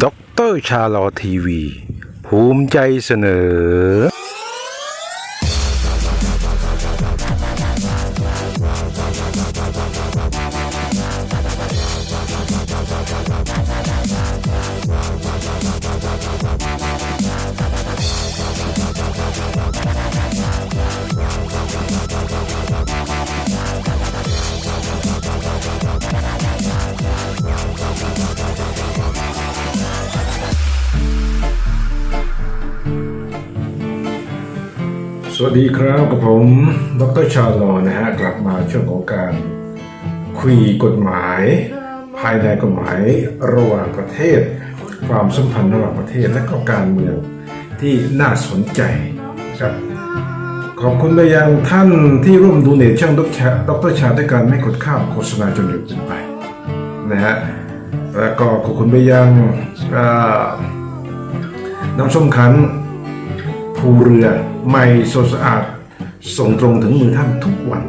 ด็อกเตอร์ชาลอทีวี ภูมิใจเสนอ ดีครับกับผมดรชาลอนะฮะกลับมาช่วงของการคุยกฎหมาย ภายในกฎหมายระหว่างประเทศ ความสัมพันธ์ระหว่างประเทศและก็การเมืองที่น่าสนใจครับขอบคุณไปยังท่านที่ร่วมดูเนตช่างดรชาดรชาด้วยการไม่กดข้ามโฆษณาจนเร็วเกินไปนะฮะแล้วก็ขอบคุณไปยังน้ำส้มคั้น ภูเรือใหม่สดสะอาด ส่งตรงถึงมือท่านทุกวัน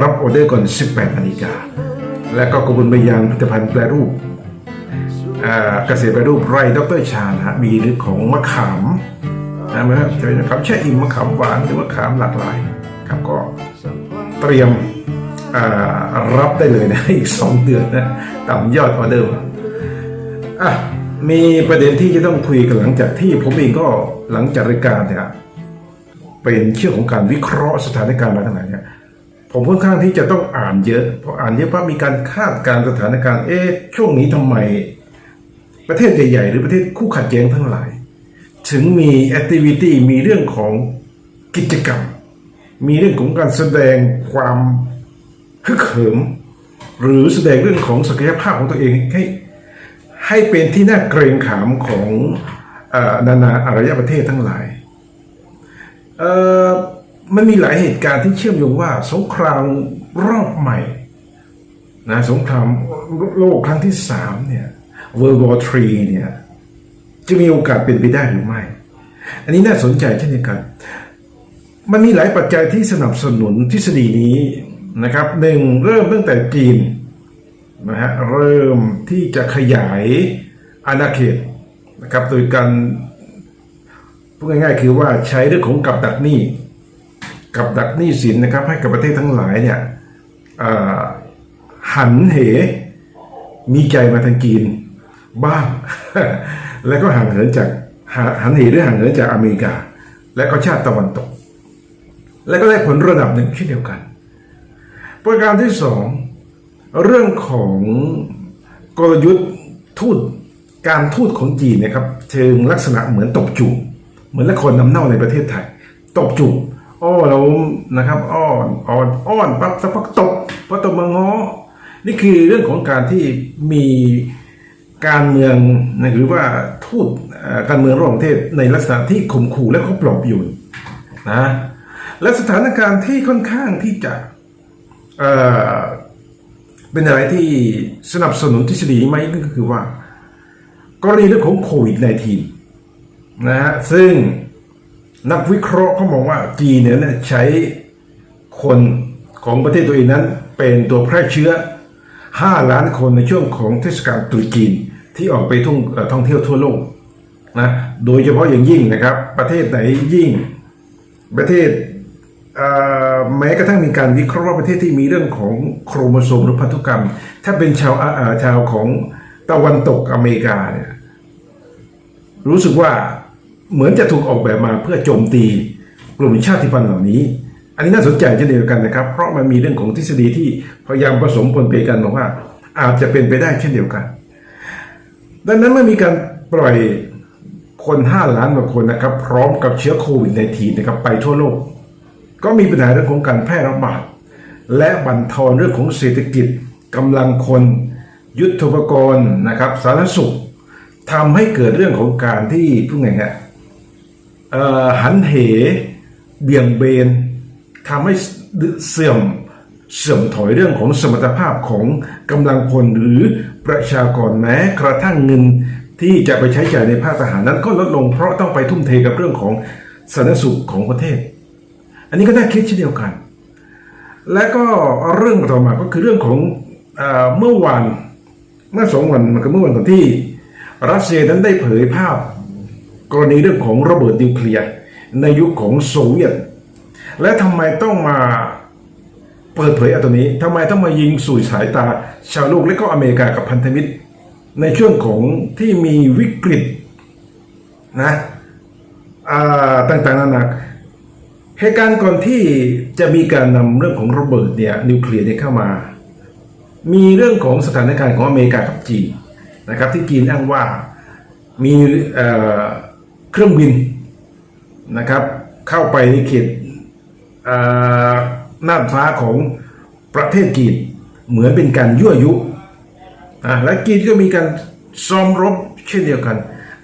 รับออเดอร์ก่อน 18 นาฬิกา และก็ขอบคุณไปยังผลิตภัณฑ์แปรรูปเกษตรแปรรูปไร่ดรชานะฮะมีเรื่อของมะขามนะมั้ยจะเป็นมะขามแช่อิ่มมะขามหวานหรือมะขามหลากหลายครับก็เตรียมรับได้เลยนะอีก 2 เดือนนะตามยอดออเดอร์อะ มีประเด็นที่จะต้องคุยกันหลังจากที่ผมเองก็หลังจากรายการเนี่ยเป็นเชื่อของการวิเคราะห์สถานการณ์อะไรต่างๆเนี่ยผมค่อนข้างที่จะต้องอ่านเยอะเพราะอ่านเยอะเพราะมีการคาดการณ์สถานการณ์เอ๊ะช่วงนี้ทำไม ประเทศใหญ่ๆหรือประเทศคู่ขัดแย้งทั้งหลาย ถึงมีแอคทิวิตี้มีเรื่องของกิจกรรม มีเรื่องของการแสดงความฮึกเหิม หรือแสดงเรื่องของศักยภาพของตัวเองให้ ให้เป็นที่น่าเกรงขามของอนานาอารยประเทศทั้งหลายมันมีหลายเหตุการณ์ที่เชื่อมโยงว่าสงครามรอบใหม่นะสงครามโลกครั้งที่สามเนี่ย World War III เนี่ยจะมีโอกาสเป็นไปได้หรือไม่ อันนี้น่าสนใจเช่นเดียวกัน มันมีหลายปัจจัยที่สนับสนุนทฤษฎีนี้นะครับหนึ่งเริ่มตั้งแต่จีน นะฮะเริ่มที่จะขยายอาณาเขตนะครับโดยการพูดง่ายๆคือว่าใช้เรื่องของกับดักหนี้กับดักหนี้สินนะครับให้กับประเทศทั้งหลายเนี่ยหันเห มีใจมาทางจีนบ้าง แล้วก็ห่างเหินจากห,หันเหหรือห่างเหินจากอเมริกา และก็ชาติตะวันตก และก็ได้ผลระดับหนึ่งเช่นเดียวกัน ประการที่สอง เรื่องของกลยุทธ์ทูตการทูตของจีนนะครับเชิงลักษณะเหมือนตบจูบเหมือนละครนำเน่าในประเทศไทย ตบจูบอ้อเรานะครับ อ้อนอ้อนอ้อนปั๊บสักพักตบพอตบมาง้อนี่คือเรื่องของการที่มีการเมืองนะหรือว่าทูตการเมืองระหว่างประเทศในลักษณะที่ข่มขู่และก็ปลอบโยนนะและสถานการณ์ที่ค่อนข้างที่จะ เป็นอะไรที่สนับสนุนทฤษฎีไหมก็คือว่า กรณีเรื่องของโควิด -19 นะฮะซึ่งนักวิเคราะห์เขามองว่าจีนเนี่ยใช้คนของประเทศตัวเองนั้นเป็นตัวแพร่เชื้อ 5 ล้านคนในช่วงของเทศกาลตรุษจีนที่ออกไปท่องเท่องเที่ยวทั่วโลกนะโดยเฉพาะอย่างยิ่งนะครับ ประเทศไหนยิ่ง ประเทศ แม้กระทั่งมีการวิเคราะห์ว่าประเทศที่มีเรื่องของโครโมโซมหรือพันธุกรรม ถ้าเป็นชาวอาชาวของตะวันตกอเมริกาเนี่ยรู้สึกว่าเหมือนจะถูกออกแบบมาเพื่อโจมตีกลุ่มชาติพันธุ์เหล่านี้ อันนี้น่าสนใจเช่นเดียวกันนะครับ เพราะมันมีเรื่องของทฤษฎีที่พยายามผสมปนเปกันบอกว่า อาจจะเป็นไปได้เช่นเดียวกัน ดังนั้นเมื่อมีการปล่อยคน 5 ล้านกว่าคนนะครับ พร้อมกับเชื้อโควิด -19 นะครับไปทั่วโลก ก็มีปัญหาเรื่องของการแพร่ระบาดและบั่นทอนเรื่องของเศรษฐกิจกำลังคน ยุทธปกรณ์นะครับ สาธารณสุขทำให้เกิดเรื่องของการที่พูดไงฮะหันเหเบี่ยงเบนทำให้เสื่อมเสื่อมถอยเรื่องของสมรรถภาพของกำลังพลหรือประชากรแม้กระทั่งเงินที่จะไปใช้จ่ายในภาคทหารนั้นก็ลดลงเพราะต้องไปทุ่มเทกับเรื่องของสาธารณสุขของประเทศ อันนี้ก็น่าคิดเช่นเดียวกัน และก็เรื่องต่อมาก็คือเรื่องของเมื่อวานเมื่อสองวันมันก็เมื่อวันก่อนที่ รัสเซียนั้นได้เผยภาพ กรณีเรื่องของระเบิดนิวเคลียร์ในยุคของโซเวียต และทำไมต้องมาเปิดเผยอตัวนี้ทำไมต้องมายิงสู่สายตา ชาวโลกและก็อเมริกากับพันธมิตร ในช่วงของที่มีวิกฤตนะต่างๆนานา เหตุการณ์ก่อนที่จะมีการนำเรื่องของระเบิดเนี่ยนิวเคลียร์เนี่ยเข้ามา มีเรื่องของสถานการณ์ของอเมริกากับจีนนะครับที่จีนอ้างว่ามีเครื่องบินนะครับเข้าไปในเขตน่านฟ้าของประเทศจีนเหมือนเป็นการยั่วยุอะและจีนก็มีการซ้อมรบเช่นเดียวกัน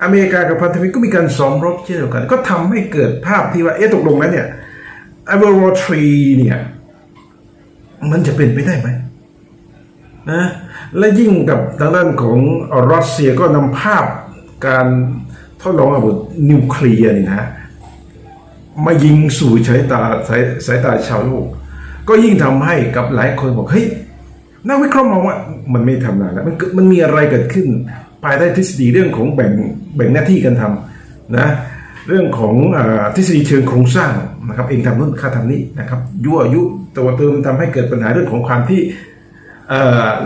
อเมริกากับพันธมิตรก็มีการซ้อมรบเช่นเดียวกัน ก็ทำให้เกิดภาพที่ว่าเอ๊ะตกลงแล้วเนี่ย ไอ้ World War 3เนี่ย มันจะเป็นไปได้ไหมนะและยิ่งกับทางด้านของรัสเซียก็นำภาพการทดลองอาวุธนิวเคลียร์นี่นะมายิงสู่สายตาสายสายตาชาวโลก ก็ยิ่งทำให้กับหลายคนบอกเฮ้ยนักวิเคราะห์มองว่ามันไม่ทำงานแล้วมันมันมีอะไรเกิดขึ้น ภายใต้ทฤษฎีเรื่องของแบ่งแบ่งหน้าที่กันทำนะเรื่องของอทฤษฎีเชิงโครงสร้าง นะครับเองทำนู่นข้าทำนี่นะครับยั่วยุตัวเติมทำให้เกิดปัญหาเรื่องของความที่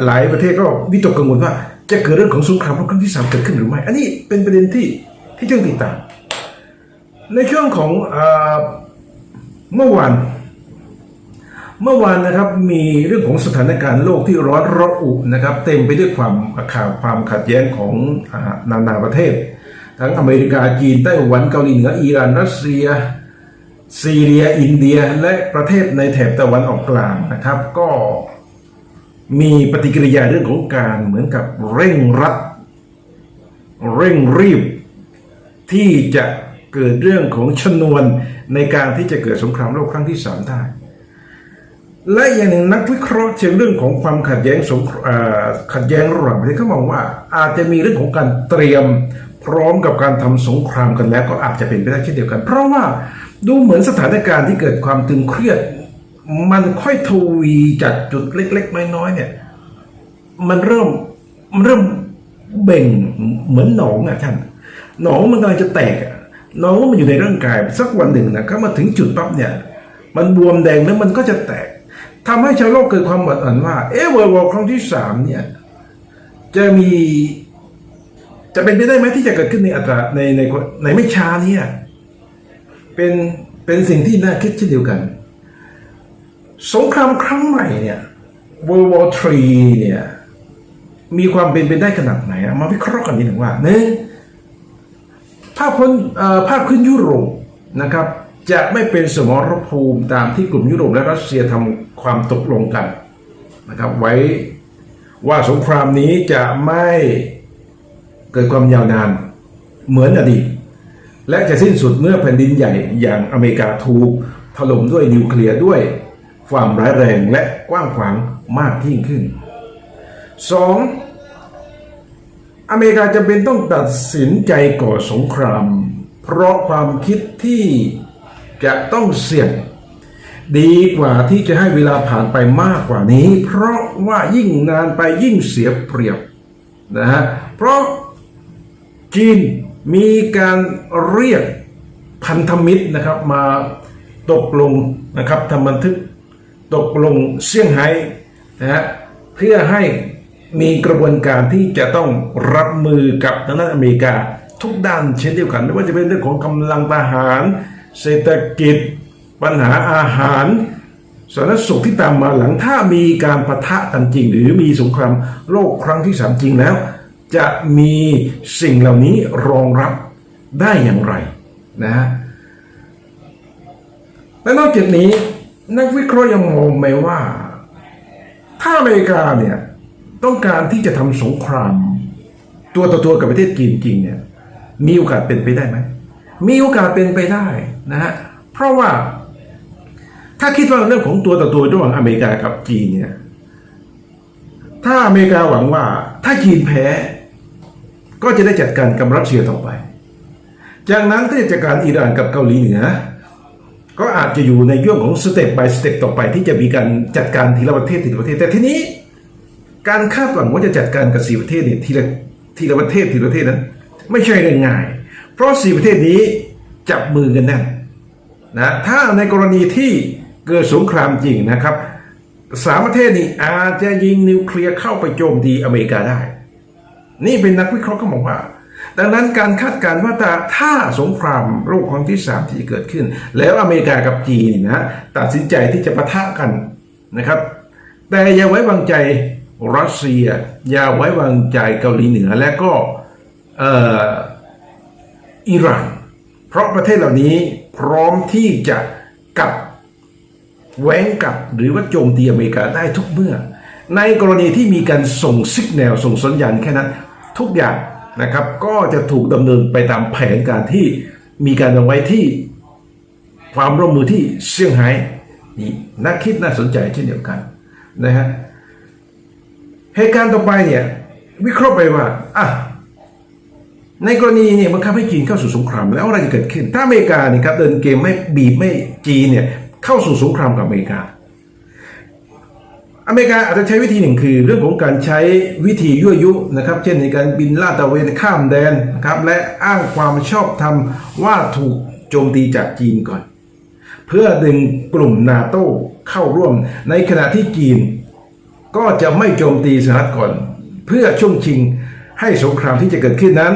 หลายประเทศก็วิตกกังวลว่า จะเกิดเรื่องของสงครามโลกครั้งที่สามเกิดขึ้นหรือไม่ อันนี้เป็นประเด็นที่ที่ต้องติดตามในช่วงของเอ่อเมื่อวานเมื่อวานนะครับมีเรื่องของสถานการณ์โลกที่ร้อนระอุนะครับ เต็มไปด้วยความข่าวความขัดแย้งของอานานาประเทศ ทั้งอเมริกาจีนไต้หวันเกาหลีเหนืออิหร่านรัสเซีย ซีเรียอินเดียและประเทศในแถบตะวันออกกลางนะครับ ก็มีปฏิกิริยาเรื่องของการเหมือนกับเร่งรัดเร่งรีบ ที่จะเกิดเรื่องของชนวนในการที่จะเกิดสงครามโลกครั้งที่สามได้และอย่างหนึ่งนักวิเคราะห์เชิงเรื่องของความขัดแย้งสงครเอ่อขัดแย้งระหว่างประเทศเขามองว่า อาจจะมีเรื่องของการเตรียมพร้อมกับการทำสงครามกันแล้วก็อาจจะเป็นไปได้เช่นเดียวกัน เพราะว่า ดูเหมือนสถานการณ์ที่เกิดความตึงเครียด มันค่อยทวีจากจุดเล็ก ๆ น้อยๆเนี่ย มันเริ่มมันเริ่มเบ่งเหมือนหนองอะท่านหนองมันกำลังจะแตกหนองมันอยู่ในร่างกายสักวันหนึ่งนะก็มาถึงจุดปั๊บเนี่ย มันบวมแดงแล้วมันก็จะแตกทำให้ชาวโลกเกิดความหวั่นอันว่า เอเวอร์วอครั้งที่สามเนี่ย จะมี จะเป็นไปได้ไหมที่จะเกิดขึ้นในอัตราในในในไม่ช้านี้ เป็นเป็นสิ่งที่น่าคิดเช่นเดียวกัน สงครามครั้งใหม่เนี่ย World War 3เนี่ยมีความเป็นไปได้ขนาดไหนมาวิเคราะห์กันนิดหนึ่งว่าหนึ่งภาพพ้นภาพขึ้นยุโรปนะครับ จะไม่เป็นสมรภูมิตามที่กลุ่มยุโรปและรัสเซียทำความตกลงกันนะครับ ไว้ว่าสงครามนี้จะไม่เกิดความยาวนานเหมือนอดีต และจะสิ้นสุดเมื่อแผ่นดินใหญ่อย่างอเมริกาถูกถล่มด้วยนิวเคลียร์ด้วยความร้ายแรงและกว้างขวางมากยิ่งขึ้น 2. อเมริกาจะเป็นต้องตัดสินใจก่อสงคราม เพราะความคิดที่จะต้องเสี่ยง ดีกว่าที่จะให้เวลาผ่านไปมากกว่านี้ เพราะว่ายิ่งนานไปยิ่งเสียเปรียบนะฮะเพราะจีน มีการเรียกพันธมิตรนะครับมาตกลงนะครับทำบันทึกตกลงเซี่ยงไฮ้นะฮะเพื่อให้มีกระบวนการที่จะต้องรับมือกับทางด้านอเมริกาทุกด้านเช่นเดียวกัน ไม่ว่าจะเป็นเรื่องของกำลังทหาร เศรษฐกิจ ปัญหาอาหารสาธารณสุขที่ตามมาหลังถ้ามีการปะทะกันจริง หรือมีสงครามโลกครั้งที่สามจริงแล้ว จะมีสิ่งเหล่านี้รองรับได้อย่างไรนะฮะและนอกจากนี้นักวิเคราะห์ยังมองไหมว่า ถ้าอเมริกาเนี่ยต้องการที่จะทำสงคราม ตัวต่อตัวกับประเทศจีนจริงเนี่ยมีโอกาสเป็นไปได้ไหมมีโอกาสเป็นไปได้นะฮะเพราะว่าถ้าคิดว่าเรื่องของตัวต่อตัวระหว่างอเมริกากับจีนเนี่ยถ้าอเมริกาหวังว่าถ้าจีนแพ้ ก็จะได้จัดการกับรัสเซียต่อไป จากนั้นก็จะจัดการอิหร่านกับเกาหลีเหนือ ก็อาจจะอยู่ในย่วงของสเต็ป by สเต็ปต่อไป ที่จะมีการจัดการทีละประเทศทีละประเทศ แต่ทีนี้ การคาดหวังว่าจะจัดการกับสี่ประเทศเนี่ยทีละทีละประเทศทีละประเทศนั้น ไม่ใช่เรื่องง่าย เพราะสี่ประเทศนี้จับมือกันแน่นนะถ้าในกรณีที่เกิดสงครามจริงนะครับสามประเทศนี้อาจจะยิงนิวเคลียร์เข้าไปโจมตีอเมริกาได้ นี่เป็นนักวิเคราะห์เขาบอกว่า ดังนั้นการคาดการณ์ว่าถ้าถาสงครามโลกครั้งที่สามที่เกิดขึ้น แล้วอเมริกากับจีนนะตัดสินใจที่จะปะทะกันนะครับ แต่อย่าไว้วางใจรัสเซีย อย่าไว้วางใจเกาหลีเหนือและก็อ,อิหร่าน เพราะประเทศเหล่านี้พร้อมที่จะกัดแหวงกับหรือว่าโจมตีอเมริกาได้ทุกเมื่อ ในกรณีที่มีการส่งสัญญาณส่งสัญญาณแค่นั้น ทุกอย่างนะครับก็จะถูกดำเนินไปตามแผนการที่มีการวางไว้ที่ความร่วมมือที่เซี่ยงไฮ้นี่น่าคิดน่าสนใจเช่นเดียวกันนะฮะเหตุการณ์ต่อไปเนี่ยวิเคราะห์ไปว่าอะในกรณีเนี่ยบังคับให้จีนเข้าสู่สงครามแล้วอะไรจะเกิดขึ้น ถ้าอเมริกาเนี่ยครับเดินเกมไม่บีบไม่จีนเนี่ยเข้าสู่สงครามกับอเมริกา อเมริกาอาจจะใช้วิธีหนึ่งคือเรื่องของการใช้วิธียั่วยุนะครับ เช่นในการบินลาดตระเวนข้ามแดนนะครับและอ้างความชอบธรรมว่าถูกโจมตีจากจีนก่อน เพื่อดึงกลุ่มนาโต้เข้าร่วม ในขณะที่จีน ก็จะไม่โจมตีสหรัฐก่อน เพื่อช่วงชิงให้สงครามที่จะเกิดขึ้นนั้น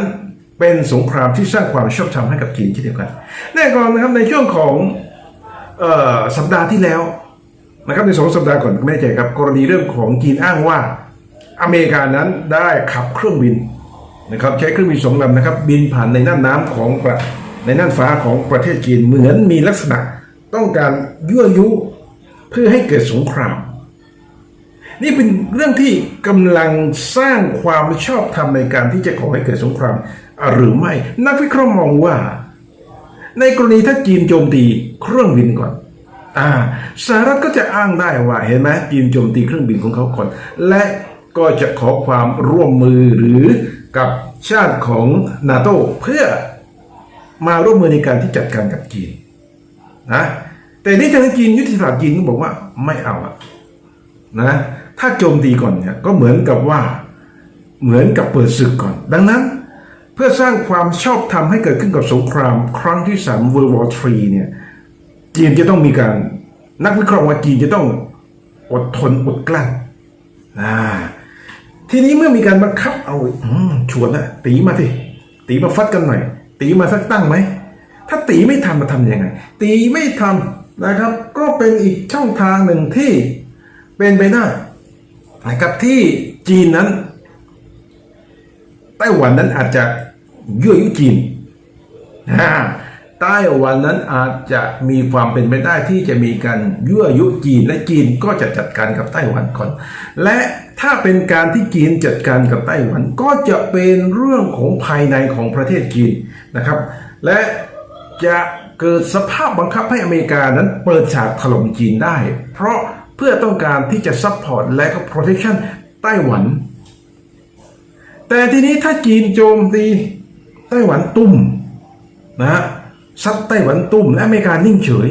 เป็นสงครามที่สร้างความชอบธรรมให้กับจีนเช่นเดียวกันแน่นอนนะครับในช่วงของออสัปดาห์ที่แล้ว นะครับในสองสัปดาห์ก่อนไม่แน่ใจครับ กรณีเรื่องของจีนอ้างว่าอเมริกานั้นได้ขับเครื่องบินนะครับใช้เครื่องบินสองลำนะครับ บินผ่านในน่านน้ำของประในน่านฟ้าของประเทศจีนเหมือนมีลักษณะต้องการยั่วยุเพื่อให้เกิดสงคราม นี่เป็นเรื่องที่กำลังสร้างความชอบธรรมในการที่จะก่อให้เกิดสงคราม หรือไม่ นักวิเคราะห์มองว่า ในกรณีถ้าจีนโจมตีเครื่องบินก่อน อ่าสหรัฐก็จะอ้างได้ว่าเห็นไหมจีนโจมตีเครื่องบินของเขาก่อนและก็จะขอความร่วมมือหรือกับชาติของนาโตเพื่อมาร่วมมือในการที่จัดการกับจีนนะแต่นี่ทางจีนยุทธศาสตร์จีนก็บอกว่าไม่เอาอะนะถ้าโจมตีก่อนเนี่ยก็เหมือนกับว่าเหมือนกับเปิดศึกก่อน ดังนั้น เพื่อสร้างความชอบธรรมให้เกิดขึ้นกับสงครามครั้งที่สาม World War 3เนี่ย จีนจะต้องมีการ นักวิเคราะห์ว่าจีนจะต้องอดทนอดกลั้นอ่าทีนี้เมื่อมีการบังคับเอาอชวนนะตีมาสิตีมาฟัดกันหน่อย ตีมาสักตั้งไหม ถ้าตีไม่ทำมาทำยังไง ตีไม่ทำนะครับ ก็เป็นอีกช่องทางหนึ่งที่เป็นไปได้นะครับที่จีนนั้นไต้หวันนั้นอาจจะยั่วยุจีนนะ ไต้หวันนั้นอาจจะมีความเป็นไปได้ที่จะมีการยั่วยุจีนและจีนก็จะจัดการกับไต้หวันก่อน และถ้าเป็นการที่จีนจัดการกับไต้หวันก็จะเป็นเรื่องของภายในของประเทศจีนนะครับ และจะเกิดสภาพบังคับให้อเมริกานั้นเปิดฉากถล่มจีนได้ เพราะเพื่อต้องการที่จะซัพพอร์ตและก็ protection ไต้หวัน แต่ทีนี้ถ้าจีนโจมตีไต้หวันตุ้มนะฮะ ซัดไต้หวันตุ้มและอเมริกานิ่งเฉย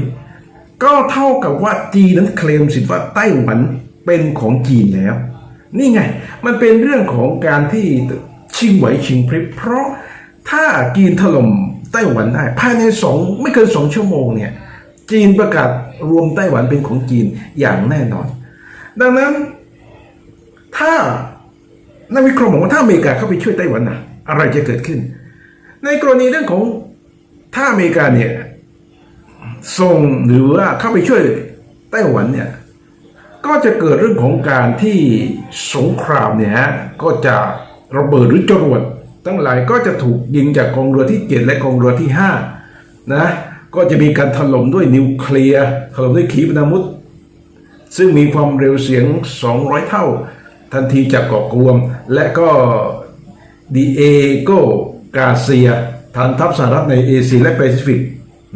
ก็เท่ากับว่าจีนนั้นเคลมสิทธิ์ว่าไต้หวันเป็นของจีนแล้ว นี่ไง มันเป็นเรื่องของการที่ชิงไหวชิงพริบเพราะถ้าจีนถล่มไต้หวันได้ ภายในสองไม่เกินสองชั่วโมงเนี่ยจีนประกาศรวมไต้หวันเป็นของจีนอย่างแน่นอน ดังนั้น ถ้านักวิเคราะห์บอกว่าถ้าอเมริกาเข้าไปช่วยไต้หวันนะอะไรจะเกิดขึ้น ในกรณีเรื่องของ ถ้าอเมริกาเนี่ยส่งหรือว่าเข้าไปช่วยไต้หวันเนี่ย ก็จะเกิดเรื่องของการที่สงครามเนี่ยฮะก็จะระเบิดหรือจรวดทั้งหลายก็จะถูกยิงจากกองเรือที่เจ็ดและกองเรือที่ห้านะก็จะมีการถล่มด้วยนิวเคลียร์ถล่มด้วยขีปนาวุธซึ่งมีความเร็วเสียง 200 เท่า ทันทีจากเกาะกวม และก็ดีเอโกกาเซีย ฐานทัพสหรัฐในเอเชียและแปซิฟิก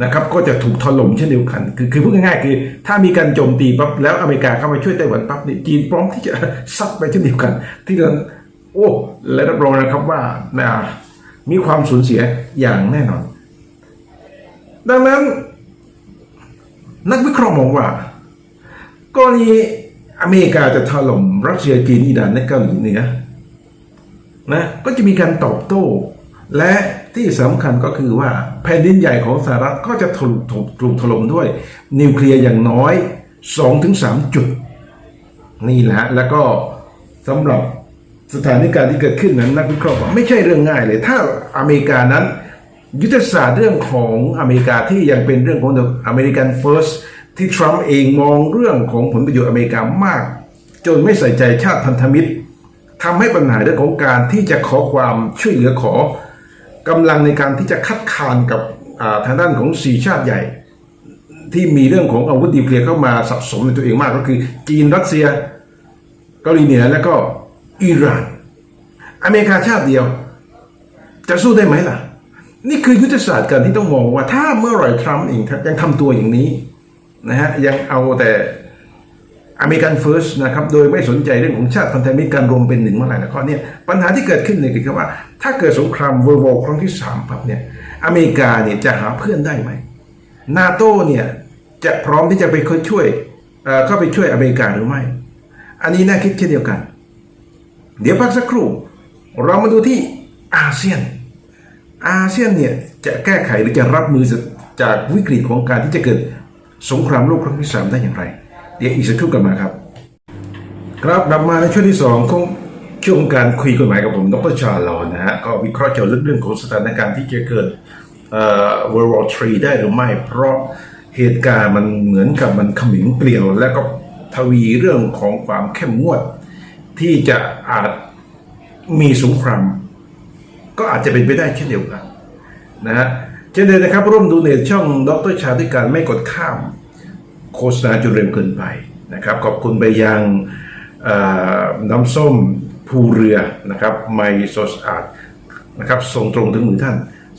นะครับก็จะถูกถล่มเช่นเดียวกัน คือคือพูดง่ายๆคือ ถ้ามีการโจมตีปั๊บแล้วอเมริกาเข้ามาช่วยไต้หวันปั๊บนี่จีนพร้อมที่จะซัดไปเช่นเดียวกัน ที่นั้นโอ้และรับรองนะครับว่านะมีความสูญเสียอย่างแน่นอน ดังนั้น นักวิเคราะห์มองว่า กรณีอเมริกาจะถล่มรัสเซียจีนอิหร่านและเกาหลีเหนือนะก็จะมีการตอบโต้และ ที่สำคัญก็คือว่าแผ่นดินใหญ่ของสหรัฐก็จะถูกถูกถูกถล่มด้วย นิวเคลียร์อย่างน้อย 2-3 จุด นี่แหละแล้วก็สำหรับสถานการณ์ที่เกิดขึ้นนั้นนักวิเคราะห์บอกไม่ใช่เรื่องง่ายเลย ถ้าอเมริกานั้น ยุทธศาสตร์เรื่องของอเมริกาที่ยังเป็นเรื่องของอเมริกันเฟิร์สที่ทรัมป์เองมองเรื่องของผลประโยชน์อเมริกามาก จนไม่ใส่ใจชาติพันธมิตรทำให้ปัญหาเรื่องของการที่จะขอความช่วยเหลือขอ กำลังในการที่จะคัดค้านกับทางด้านของสี่ชาติใหญ่ ที่มีเรื่องของอาวุธนิวเคลียร์เข้ามาสะสมในตัวเองมากก็คือ จีนรัสเซียเกาหลีเหนือและก็อิหร่าน อเมริกาชาติเดียว จะสู้ได้ไหมล่ะ นี่คือยุทธศาสตร์การที่ต้องมองว่าถ้าเมื่อไหร่ทรัมป์เองยังทำตัวอย่างนี้นะฮะยังเอาแต่ อเมริกันเฟิร์สนะครับโดยไม่สนใจเรื่องของชาติพันธมิตรการรวมเป็นหนึ่งเมื่อไหร่แล้วก็เนี่ยปัญหาที่เกิดขึ้นเนี่ยคือว่า ถ้าเกิดสงครามเวอร์วอครั้งที่สามปั๊บเนี่ยอเมริกาเนี่ยจะหาเพื่อนได้ไหมนาโต้เนี่ยจะพร้อมที่จะไปช่วยเอ่อเข้าไปช่วยอเมริกาหรือไม่ อันนี้น่าคิดเช่นเดียวกัน เดี๋ยวพักสักครู่ เรามาดูที่อาเซียน อาเซียนเนี่ยจะแก้ไขหรือจะรับมือจากวิกฤตของการที่จะเกิดสงครามโลกครั้งที่สามได้อย่างไร เดี๋ยวอีกสักครู่กลับมาครับครับกลับมาในช่วงที่สองของช่วงการคุยกฎหมายกับผมดรชาลอนนะฮะก็วิเคราะห์เจาะลึกเรื่องของสถานการณ์ที่จะเกิดเอ่อ World War III ได้หรือไม่ เพราะเหตุการณ์มันเหมือนกับมันขมิงเกลียว และก็ทวีเรื่องของความเข้มงวด ที่จะอาจมีสงครามก็อาจจะเป็นไปได้เช่นเดียวกันนะฮะเช่นเดียวกันะครับร่วมดูเนตช่องดรชาด้วยการไม่กดข้าม ฆษณาจนเร็วเกินไปนะครับ ขอบคุณไปยังน้ำส้มภูเรือนะครับไมโซสอาร์นะครับส่งตรงถึงมือท่าน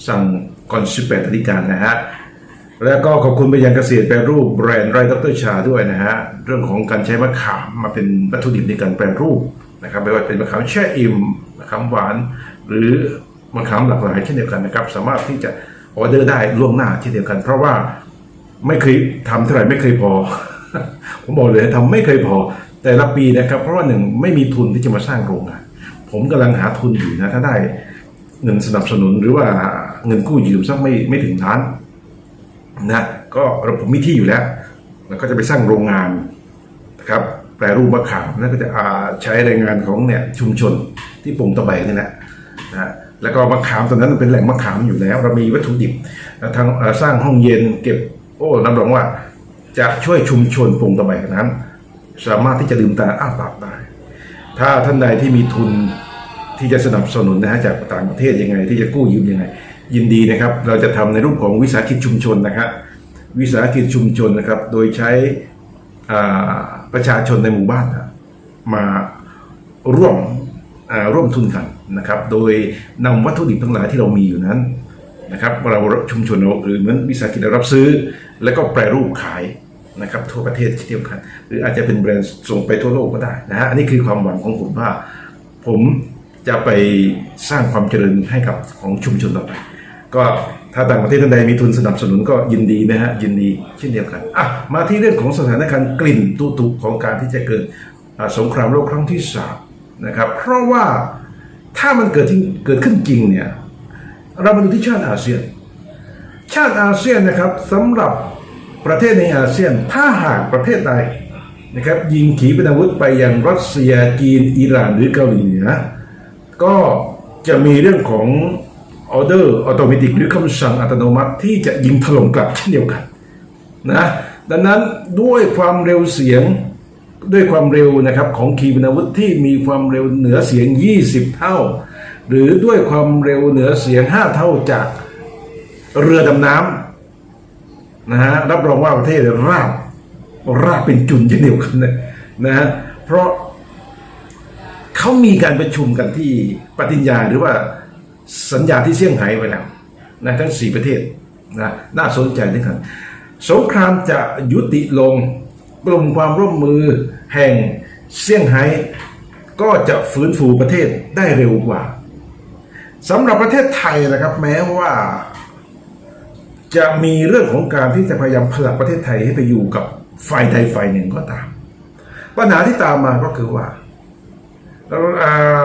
สั่งก่อน18นาฬิกานะฮะแล้วก็ขอบคุณไปยังเกษตรแปรรูปแบรนด์ไรดรชาด้วยนะฮะเรื่องของการใช้มะขามมาเป็นวัตถุดิบในการแปรรูปนะครับไม่ว่าเป็นมะขามแช่อิ่มมะขามหวาน หรือมะขามหลากหลายเช่นเดียวกันนะครับ สามารถที่จะออเดอร์ได้ล่วงหน้าเช่นเดียวกัน เพราะว่า ไม่เคยทำเท่าไหร่ไม่เคยพอ ผมบอกเลยทำไม่เคยพอ แต่ละปีนะครับ เพราะว่าหนึ่งไม่มีทุนที่จะมาสร้างโรงงาน ผมกำลังหาทุนอยู่นะถ้าได้เงินสนับสนุนหรือว่าเงินกู้ยืมสักไม่ไม่ถึงล้านนะก็เราผมมีที่อยู่แล้ว แล้วก็จะไปสร้างโรงงานนะครับแปรรูปมะขามแล้วก็จะใช้แรงงานของเนี่ยชุมชนที่ปงตะไบนี่แหละนะแล้วก็มะขามตอนนั้นมันเป็นแหล่งมะขามอยู่แล้ว เรามีวัตถุดิบทางเอ่อสร้างห้องเย็นเก็บ อ้รับรองว่า จะช่วยชุมชนปรุงตะไบนั้น สามารถที่จะลืมตาอ้าปากได้ ถ้าท่านใดที่มีทุนที่จะสนับสนุนนะฮะจากต่างประเทศยังไง ที่จะกู้ยืมยังไง ยินดีนะครับ เราจะทำในรูปของวิสาหกิจชุมชนนะครับวิสาหกิจชุมชนนะครับ โดยใช้ประชาชนในหมู่บ้านมาร่วมร่วมทุนกันนะครับ โดยนำวัตถุดิบทั้งหลายที่เรามีอยู่นั้น นะครับเราชุมชนหรือเหมือนวิสาหกิจรับซื้อ แล้วก็แปรรูปขายนะครับทั่วประเทศเช่นเดียวกันหรืออาจจะเป็นแบรนด์ส่งไปทั่วโลกก็ได้นะฮะอันนี้คือความหวังของผมว่า ผมจะไปสร้างความเจริญให้กับของชุมชนต่อไป ก็ถ้าต่างประเทศท่านใดมีทุนสนับสนุนก็ยินดีนะฮะยินดีเช่นเดียวกันอะมาที่เรื่องของสถานการณ์กลิ่นตุตุของการที่จะเกิดสงครามโลกครั้งที่สามนะครับเพราะว่าถ้ามันเกิดเกิดขึ้นจริงเนี่ย เรามาดูที่ชาติอาเซียน ชาติอาเซียนนะครับสำหรับประเทศในอาเซียน ถ้าหากประเทศใดนะครับยิงขีปนาวุธไปยังรัสเซียจีนอิหร่านหรือเกาหลีเหนือก็จะมีเรื่องของออเดอร์อัตโนมัติหรือคำสั่งอัตโนมัติที่จะยิงถล่มกลับเช่นเดียวกันนะดังนั้นด้วยความเร็วเสียงด้วยความเร็วนะครับของขีปนาวุธที่มีความเร็วเหนือเสียง 20 เท่า หรือด้วยความเร็วเหนือเสียง 5 เท่าจากเรือดำน้ำนะฮะรับรองว่าประเทศราบราบเป็นจุนเช่นเดียวกันเลยนะฮะเพราะเขามีการประชุมกันที่ปฏิญญาหรือว่าสัญญาที่เซี่ยงไฮ้ไว้แล้วนะทั้งสี่ประเทศนะน่าสนใจด้วยกันสงครามจะยุติลงกลุ่มความร่วมมือแห่งเซี่ยงไฮ้ก็จะฟื้นฟูประเทศได้เร็วกว่า สำหรับประเทศไทยนะครับแม้ว่า จะมีเรื่องของการที่จะพยายามผลักประเทศไทยให้ไปอยู่กับฝ่ายใดฝ่ายหนึ่งก็ตาม ปัญหาที่ตามมาก็คือว่า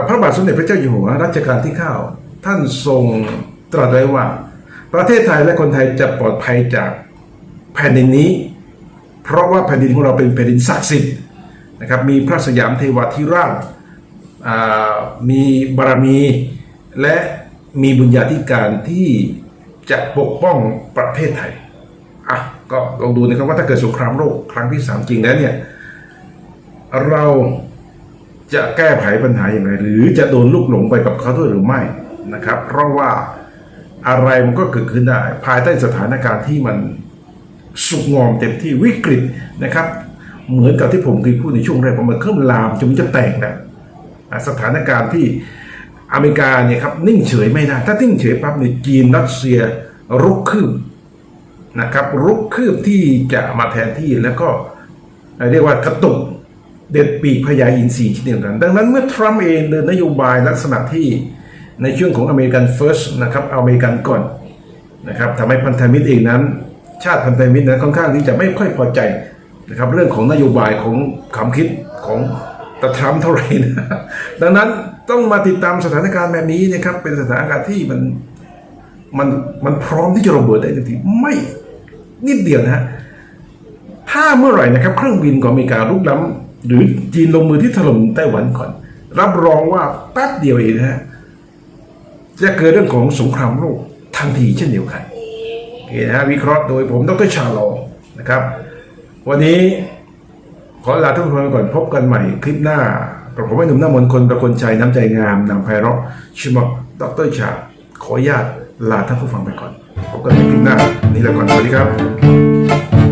พระบาทสมเด็จพระเจ้าอยู่หัวรัชกาลที่เก้าท่านทรงตรัสไว้ว่า ประเทศไทยและคนไทยจะปลอดภัยจากแผ่นดินนี้ เพราะว่าแผ่นดินของเราเป็นแผ่นดินศักดิ์สิทธิ์นะครับมีพระสยามเทวาธิราชอ่ามีบารมี และมีบุญญาธิการที่จะปกป้องประเทศไทยอะก็ลองดูนะครับว่าถ้าเกิดสงครามโลกครั้งที่สามจริงแล้วเนี่ย เราจะแก้ไขปัญหาอย่างไร หรือจะโดนลูกหลงไปกับเขาด้วยหรือไม่นะครับ เพราะว่าอะไรมันก็เกิดขึ้นได้ ภายใต้สถานการณ์ที่มันสุกงอมเต็มที่วิกฤตนะครับ เหมือนกับที่ผมเคยพูดในช่วงแรกว่ามันเริ่มลามจนมันจะแตกแล้วอะสถานการณ์ที่ อเมริกาเนี่ยครับนิ่งเฉยไม่ได้ ถ้านิ่งเฉยปั๊บเนี่ยจีนรัสเซียรุกคืบนะครับรุกคืบที่จะมาแทนที่แล้วก็เรียกว่ากระตุกเด็ดปีกพญาอินทรีย์เช่นเดียวกัน ดังนั้นเมื่อทรัมป์เองเดินนโยบายลักษณะที่ในช่วงของอเมริกันเฟิร์สนะครับอเมริกันก่อนนะครับทำให้พันธมิตรเองนั้น ชาติพันธมิตรนั้นค่อนข้างที่จะไม่ค่อยพอใจนะครับเรื่องของนโยบายของความคิดของตะทรัมป์เท่าไหร่นะดังนั้น ต้องมาติดตามสถานการณ์แบบนี้นะครับ เป็นสถานการณ์ที่มันมันมันพร้อมที่จะระเบิดได้ทันทีไม่นิดเดียวนะฮะถ้าเมื่อไหร่นะครับ เครื่องบินของอเมริกาลุกล้ำหรือจีนลงมือที่ถล่มไต้หวันก่อน รับรองว่าแป๊บเดียวเองนะฮะจะเกิดเรื่องของสงครามโลกทันทีเช่นเดียวกันโอเคนะฮะวิเคราะห์โดยผมดรชาลอนะครับ วันนี้ขอลาทุกคนไปก่อนพบกันใหม่คลิปหน้า กับผมให้หนุ่มหน้ามนคนประคนชัยน้ำใจงามนำไพเราะชิมอกดรชา ขออนุญาตลาท่านผู้ฟังไปก่อนพบกันในคลิปหน้า นี่แหละก่อน สวัสดีครับ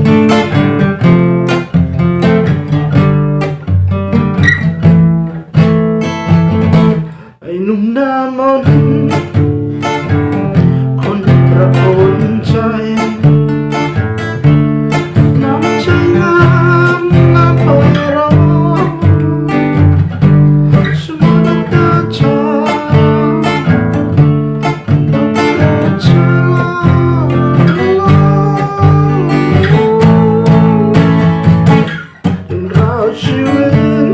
รื่องราวชีวิต